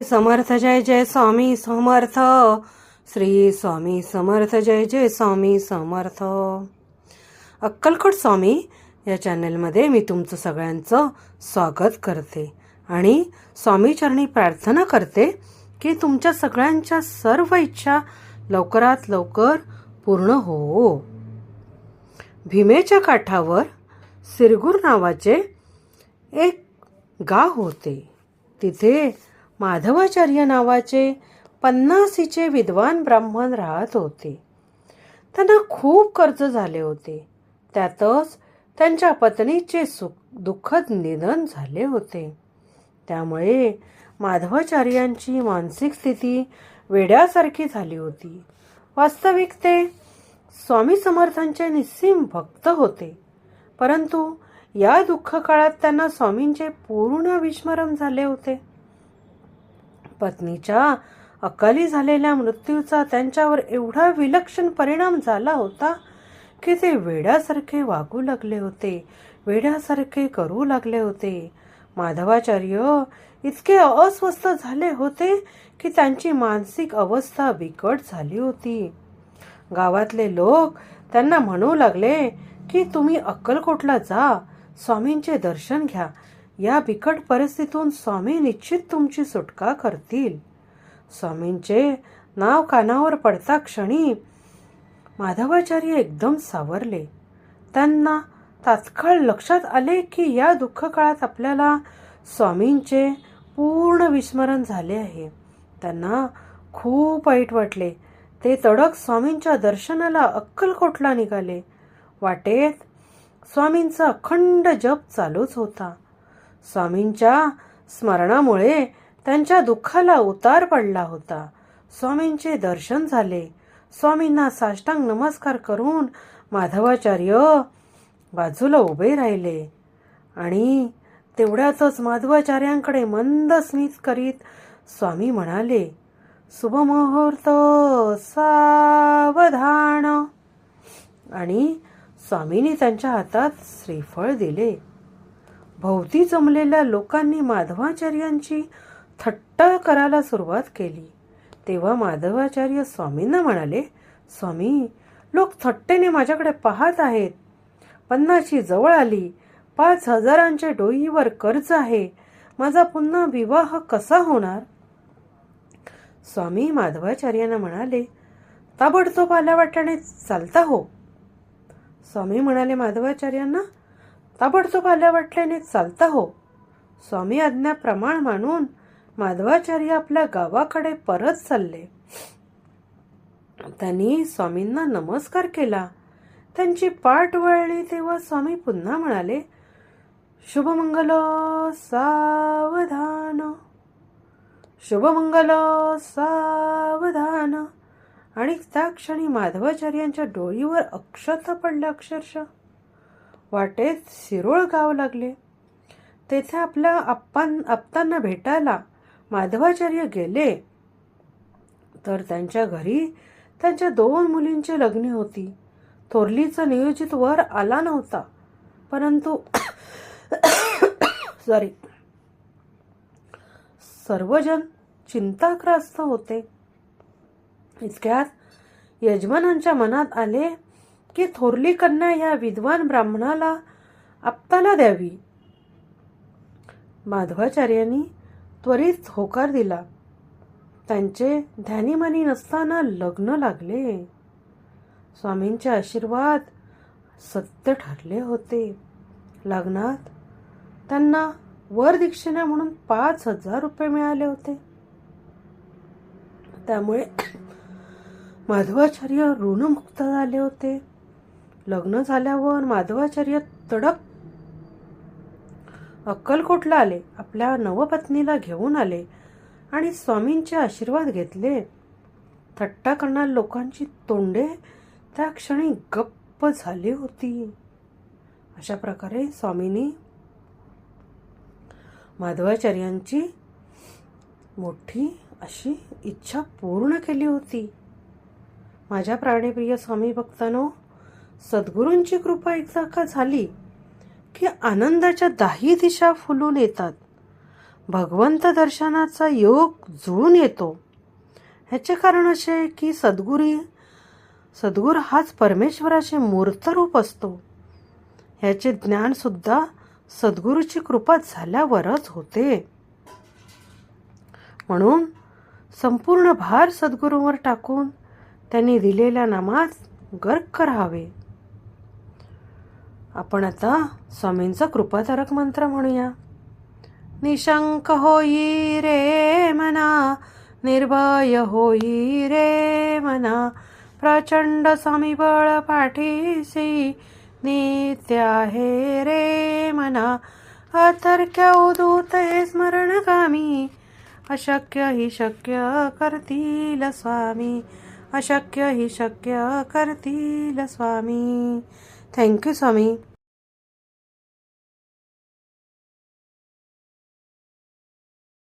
समर्थ जय जय स्वामी समर्थ. श्री स्वामी समर्थ जय जय स्वामी समर्थ. अक्कलकोट स्वामी या चॅनलमध्ये मी तुमचं सगळ्यांचं स्वागत करते आणि स्वामीचरणी प्रार्थना करते की तुमच्या सगळ्यांच्या सर्व इच्छा लवकरात लवकर पूर्ण हो. भीमेच्या काठावर सिरगूर नावाचे एक गाव होते. तिथे माधवाचार्य नावाचे पन्नासीचे विद्वान ब्राह्मण राहत होते. त्यांना खूप कर्ज झाले होते. त्यातच त्यांच्या पत्नीचे सुख दुःखद निधन झाले होते. त्यामुळे माधवाचार्यांची मानसिक स्थिती वेड्यासारखी झाली होती. वास्तविक ते स्वामी समर्थांचे निस्सीम भक्त होते. परंतु या दुःख काळात त्यांना स्वामींचे पूर्ण विस्मरण झाले होते. पत्नीच्या अकाली झालेल्या मृत्यूचा त्यांच्यावर एवढा विलक्षण परिणाम झाला होता की ते वेड्यासारखे वागू लागले होते वेड्यासारखे करू लागले होते. माधवाचार्य इतके अस्वस्थ झाले होते की त्यांची मानसिक अवस्था बिकट झाली होती. गावातले लोक त्यांना म्हणू लागले की तुम्ही अक्कलकोटला जा स्वामींचे दर्शन घ्या या बिकट परिस्थितीतून स्वामी निश्चित तुमची सुटका करतील. स्वामींचे नाव कानावर पडता क्षणी माधवाचार्य एकदम सावरले. त्यांना तात्काळ लक्षात आले की या दुःख काळात आपल्याला स्वामींचे पूर्ण विस्मरण झाले आहे. त्यांना खूप वाईट वाटले. ते तडक स्वामींच्या दर्शनाला अक्कलकोटला निघाले. वाटेत स्वामींचा अखंड जप चालूच होता. स्वामींच्या स्मरणामुळे त्यांच्या दुःखाला उतार पडला होता. स्वामींचे दर्शन झाले. स्वामींना साष्टांग नमस्कार करून माधवाचार्य बाजूला उभे राहिले. आणि तेवढ्यातच माधवाचार्यांकडे मंद स्मित करीत स्वामी म्हणाले शुभमुहूर्त सावधान. आणि स्वामींनी त्यांच्या हातात श्रीफळ दिले. भोवती जमलेल्या लोकांनी माधवाचार्यांची थट्टा करायला सुरुवात केली. तेव्हा माधवाचार्य स्वामींना म्हणाले स्वामी लोक थट्टेने माझ्याकडे पाहत आहेत. पन्नाशी जवळ आली. पाच हजारांच्या डोईवर कर्ज आहे. माझा पुन्हा विवाह कसा होणार? स्वामी माधवाचार्यांना म्हणाले ताबडतोब आल्या वाट्याने चालता हो. स्वामी म्हणाले माधवाचार्यांना ताबडतोब आल्या वाटल्याने चालता हो. स्वामी आज्ञा प्रमाण मानून माधवाचार्य आपल्या गावाकडे परत चालले. त्यांनी स्वामींना नमस्कार केला. त्यांची पाठ वळली तेव्हा स्वामी पुन्हा म्हणाले शुभमंगल सावधान शुभमंगल सावधान. आणि त्या क्षणी माधवाचार्यांच्या डोळीवर अक्षता पडल्या अक्षरशः. वाटेत शिरोळ गाव लागले. तेथे आपल्या आप्पां आप्तांना भेटायला माधवाचार्य गेले. तर त्यांच्या घरी त्यांच्या दोन मुलींची लग्ने होती. थोरलीचा नियोजित वर आला नव्हता. परंतु सॉरी सर्वजण चिंताग्रस्त होते. इतक्यात यजमानांच्या मनात आले की थोरली कन्या या विद्वान ब्राह्मणाला आपताला द्यावी? माधवाचार्यांनी त्वरित होकार दिला. त्यांचे ध्यानीमानी नसताना लग्न लागले. स्वामींचे आशीर्वाद सत्य ठरले होते. लग्नात त्यांना वर दीक्षिणा म्हणून पाच हजार रुपये मिळाले होते. त्यामुळे माधवाचार्य ऋणमुक्त झाले होते. लग्न झाल्यावर माधवाचार्य तडक अक्कलकोटला आले? आपल्या नवपत्नीला घेऊन आले आणि स्वामींचे आशीर्वाद घेतले. थट्टा करणाऱ्या लोकांची तोंडे त्या क्षणी गप्प झाली होती. अशा प्रकारे स्वामींनी माधवाचार्यांची मोठी अशी इच्छा पूर्ण केली होती. माझ्या प्राणीप्रिय स्वामी भक्तांनो सद्गुरूंची कृपा एकदा का झाली की आनंदाच्या दाही दिशा फुलून येतात. भगवंत दर्शनाचा योग जुळून येतो. ह्याचे कारण असे की सद्गुरी सद्गुर हाच परमेश्वराचे मूर्त रूप असतो. ह्याचे ज्ञानसुद्धा सद्गुरूची कृपा झाल्यावरच होते. म्हणून संपूर्ण भार सद्गुरूवर टाकून त्यांनी दिलेल्या नामात गर्क राहावे. आपण आता स्वामींचा कृपाधारक मंत्र म्हणूया. निशंक होई रे मना निर्भय होई रे मना प्रचंड समीबळ पाठीसी नित्य आहे रे मना अतर्क्य उदूत स्मरणगामी अशक्य ही शक्य करतील स्वामी अशक्य ही शक्य करतील स्वामी. थँक्यू स्वामी